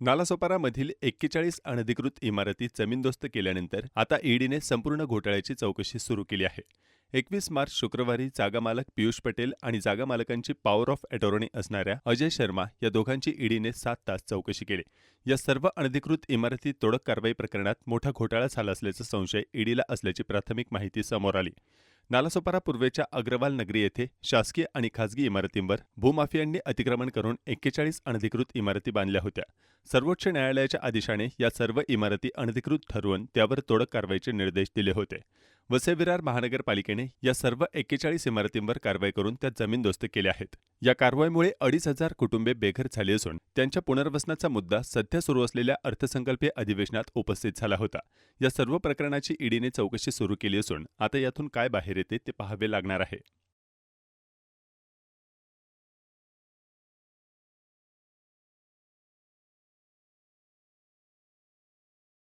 नालासोपारामधील एक्केचाळीस अनधिकृत इमारती जमीनदोस्त केल्यानंतर आता ईडीने संपूर्ण घोटाळ्याची चौकशी सुरू केली आहे. एकवीस मार्च शुक्रवारी जागामालक पियुष पटेल आणि जागामालकांची पॉवर ऑफ अटॉर्नी असणाऱ्या अजय शर्मा या दोघांची ईडीने सात तास चौकशी केली. या सर्व अनधिकृत इमारती तोडक कारवाई प्रकरणात मोठा घोटाळा झाला असल्याचा संशय ईडीला असल्याची प्राथमिक माहिती समोर आली. नालासोपारा पूर्वेच्या अग्रवाल नगरी येथे शासकीय आणि खासगी इमारतींवर भूमाफियांनी अतिक्रमण करून एक्केचाळीस अनधिकृत इमारती बांधल्या होत्या. सर्वोच्च न्यायालयाच्या आदेशाने या सर्व इमारती अनधिकृत ठरवून त्यावर तोडक कारवाईचे निर्देश दिले होते. वसेविरार महानगरपालिकेने या सर्व एक्केचाळीस इमारतींवर कारवाई करून त्या जमीनदोस्त केल्या आहेत. या कारवाईमुळे अडीच हजार कुटुंबे बेघर झाली असून त्यांच्या पुनर्वसनाचा मुद्दा सध्या सुरू असलेल्या अर्थसंकल्पीय अधिवेशनात उपस्थित झाला होता. या सर्व प्रकरणाची ईडीने चौकशी सुरू केली असून आता यातून काय बाहेर येते ते पाहावे लागणार आहे.